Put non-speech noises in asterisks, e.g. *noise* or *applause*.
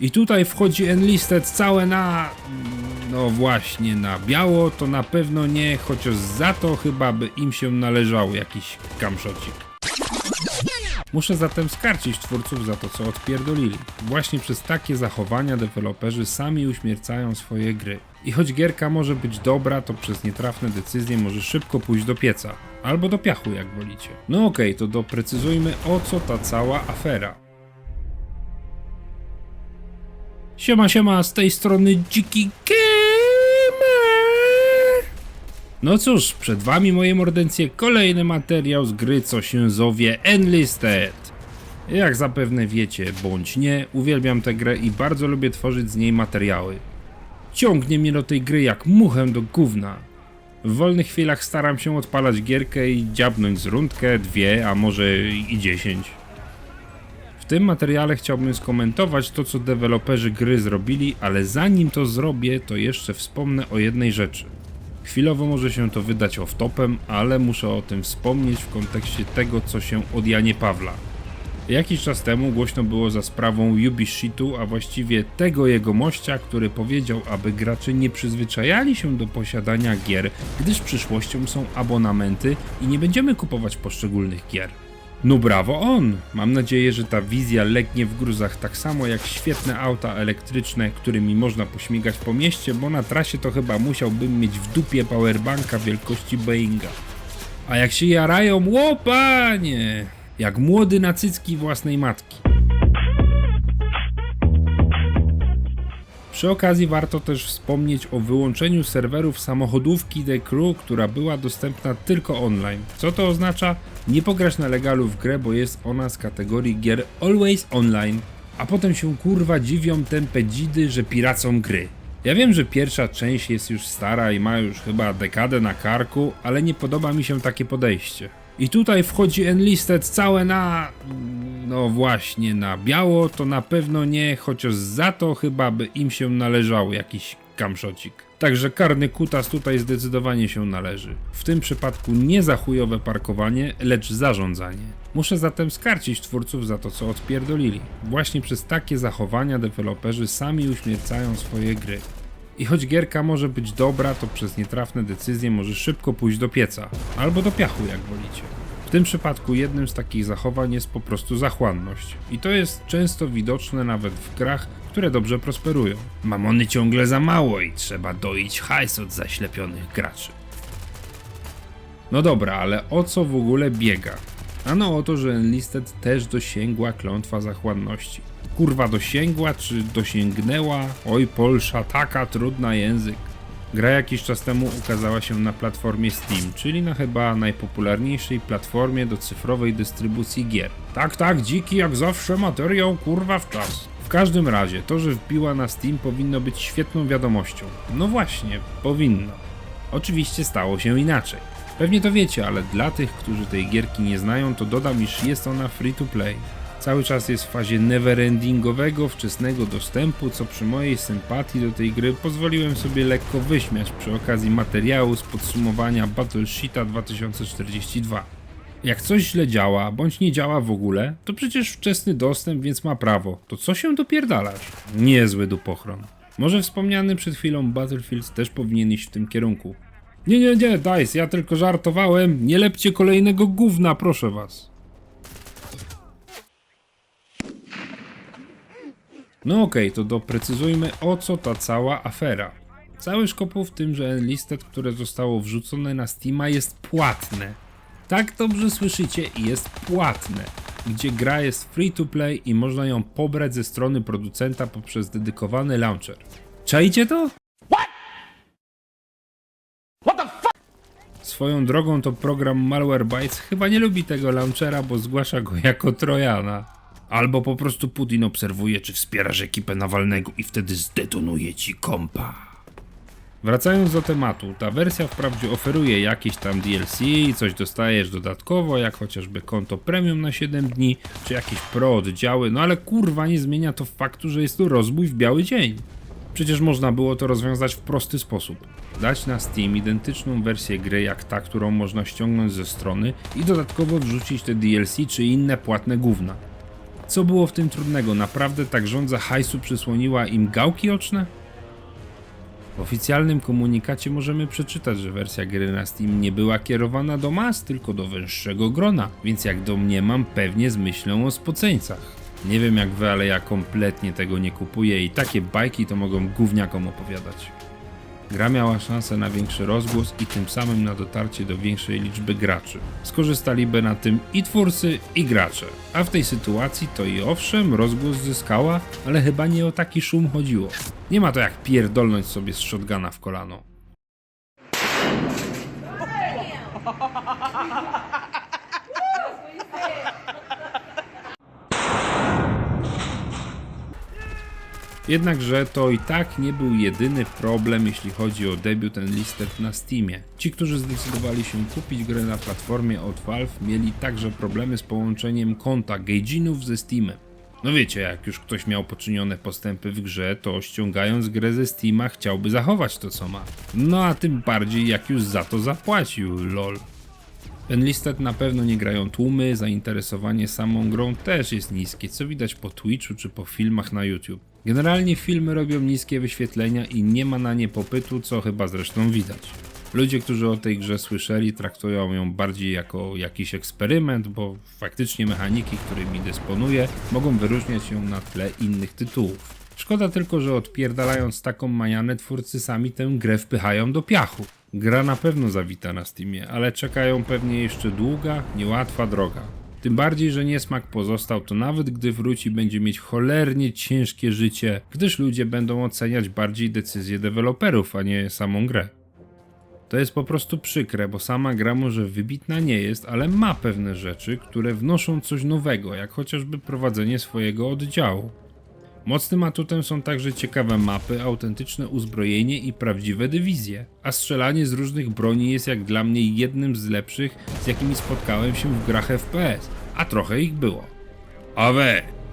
I tutaj wchodzi Enlisted całe na... No właśnie, na biało to na pewno nie, chociaż za to chyba by im się należał jakiś kamszocik. Muszę zatem skarcić twórców za to, co odpierdolili. Właśnie przez takie zachowania deweloperzy sami uśmiercają swoje gry. I choć gierka może być dobra, to przez nietrafne decyzje może szybko pójść do pieca. Albo do piachu, jak wolicie. No okej, to doprecyzujmy o co ta cała afera. Siema, siema, z tej strony Dziki Gamer! No cóż, przed wami moje mordencje kolejny materiał z gry, co się zowie Enlisted. Jak zapewne wiecie, bądź nie, uwielbiam tę grę i bardzo lubię tworzyć z niej materiały. Ciągnie mnie do tej gry jak muchę do gówna. W wolnych chwilach staram się odpalać gierkę i dziabnąć z rundkę, dwie, a może i dziesięć. W tym materiale chciałbym skomentować to, co deweloperzy gry zrobili, ale zanim to zrobię, to jeszcze wspomnę o jednej rzeczy. Chwilowo może się to wydać off-topem, ale muszę o tym wspomnieć w kontekście tego, co się od Janie Pawla. Jakiś czas temu głośno było za sprawą Ubishitu, a właściwie tego jego mościa, który powiedział, aby gracze nie przyzwyczajali się do posiadania gier, gdyż przyszłością są abonamenty i nie będziemy kupować poszczególnych gier. No brawo on! Mam nadzieję, że ta wizja legnie w gruzach tak samo jak świetne auta elektryczne, którymi można pośmigać po mieście, bo na trasie to chyba musiałbym mieć w dupie powerbanka wielkości Boeinga. A jak się jarają, łopanie! Jak młody na cycki własnej matki. Przy okazji warto też wspomnieć o wyłączeniu serwerów samochodówki The Crew, która była dostępna tylko online. Co to oznacza? Nie pograsz na legalu w grę, bo jest ona z kategorii gier Always Online, a potem się kurwa dziwią te pedzidy, że piracą gry. Ja wiem, że pierwsza część jest już stara i ma już chyba dekadę na karku, ale nie podoba mi się takie podejście. I tutaj wchodzi Enlisted całe na... No właśnie, na biało to na pewno nie, chociaż za to chyba by im się należał jakiś kamszocik. Także karny kutas tutaj zdecydowanie się należy. W tym przypadku nie za chujowe parkowanie, lecz zarządzanie. Muszę zatem skarcić twórców za to, co odpierdolili. Właśnie przez takie zachowania deweloperzy sami uśmiercają swoje gry. I choć gierka może być dobra, to przez nietrafne decyzje może szybko pójść do pieca. Albo do piachu, jak wolicie. W tym przypadku jednym z takich zachowań jest po prostu zachłanność. I to jest często widoczne nawet w grach, które dobrze prosperują. Mamony ciągle za mało i trzeba doić hajs od zaślepionych graczy. No dobra, ale o co w ogóle biega? Ano o to, że Enlisted też dosięgła klątwa zachłanności. Kurwa dosięgła, czy dosięgnęła? Oj Polsza, taka trudna język. Gra jakiś czas temu ukazała się na platformie Steam, czyli na chyba najpopularniejszej platformie do cyfrowej dystrybucji gier. Tak, tak, dziki jak zawsze materiał kurwa w czas. W każdym razie, to, że wbiła na Steam powinno być świetną wiadomością. No właśnie, powinno. Oczywiście stało się inaczej. Pewnie to wiecie, ale dla tych, którzy tej gierki nie znają, to dodam, iż jest ona free to play. Cały czas jest w fazie neverendingowego, wczesnego dostępu, co przy mojej sympatii do tej gry pozwoliłem sobie lekko wyśmiać przy okazji materiału z podsumowania Battlesheeta 2042. Jak coś źle działa, bądź nie działa w ogóle, to przecież wczesny dostęp, więc ma prawo. To co się dopierdalasz? Niezły dupochron. Może wspomniany przed chwilą Battlefield też powinien iść w tym kierunku. Nie, nie, nie, Dice, ja tylko żartowałem. Nie lepcie kolejnego gówna, proszę was. No okej, to doprecyzujmy o co ta cała afera. Cały szkopuł w tym, że Enlisted, które zostało wrzucone na Steama jest płatne. Tak dobrze słyszycie, jest płatne, gdzie gra jest free to play i można ją pobrać ze strony producenta poprzez dedykowany launcher. Czajcie to? Swoją drogą to program Malwarebytes chyba nie lubi tego launchera, bo zgłasza go jako Trojana. Albo po prostu Putin obserwuje, czy wspierasz ekipę Nawalnego i wtedy zdetonuje ci kompa. Wracając do tematu, ta wersja wprawdzie oferuje jakieś tam DLC i coś dostajesz dodatkowo, jak chociażby konto premium na 7 dni, czy jakieś pro oddziały, no ale kurwa nie zmienia to faktu, że jest to rozbój w biały dzień. Przecież można było to rozwiązać w prosty sposób. Dać na Steam identyczną wersję gry jak ta, którą można ściągnąć ze strony i dodatkowo wrzucić te DLC czy inne płatne gówna. Co było w tym trudnego? Naprawdę tak rządza hajsu przysłoniła im gałki oczne? W oficjalnym komunikacie możemy przeczytać, że wersja gry na Steam nie była kierowana do mas, tylko do węższego grona, więc jak domniemam, pewnie z myślą o spoceńcach. Nie wiem jak wy, ale ja kompletnie tego nie kupuję i takie bajki to mogą gówniakom opowiadać. Gra miała szansę na większy rozgłos i tym samym na dotarcie do większej liczby graczy. Skorzystaliby na tym i twórcy, i gracze. A w tej sytuacji to i owszem, rozgłos zyskała, ale chyba nie o taki szum chodziło. Nie ma to jak pierdolnąć sobie z shotguna w kolano. *laughs* Jednakże to i tak nie był jedyny problem, jeśli chodzi o debiut Enlisted na Steamie. Ci, którzy zdecydowali się kupić grę na platformie od Valve, mieli także problemy z połączeniem konta Gaijinów ze Steamem. No wiecie, jak już ktoś miał poczynione postępy w grze, to ściągając grę ze Steama chciałby zachować to co ma. No a tym bardziej jak już za to zapłacił, lol. Enlisted na pewno nie grają tłumy, zainteresowanie samą grą też jest niskie, co widać po Twitchu czy po filmach na YouTube. Generalnie filmy robią niskie wyświetlenia i nie ma na nie popytu, co chyba zresztą widać. Ludzie, którzy o tej grze słyszeli, traktują ją bardziej jako jakiś eksperyment, bo faktycznie mechaniki, którymi dysponuje, mogą wyróżniać ją na tle innych tytułów. Szkoda tylko, że odpierdalając taką manianę, twórcy sami tę grę wpychają do piachu. Gra na pewno zawita na Steamie, ale czekają pewnie jeszcze długa, niełatwa droga. Tym bardziej, że niesmak pozostał, to nawet gdy wróci, będzie mieć cholernie ciężkie życie, gdyż ludzie będą oceniać bardziej decyzje deweloperów, a nie samą grę. To jest po prostu przykre, bo sama gra może wybitna nie jest, ale ma pewne rzeczy, które wnoszą coś nowego, jak chociażby prowadzenie swojego oddziału. Mocnym atutem są także ciekawe mapy, autentyczne uzbrojenie i prawdziwe dywizje, a strzelanie z różnych broni jest jak dla mnie jednym z lepszych, z jakimi spotkałem się w grach FPS, a trochę ich było. Awe!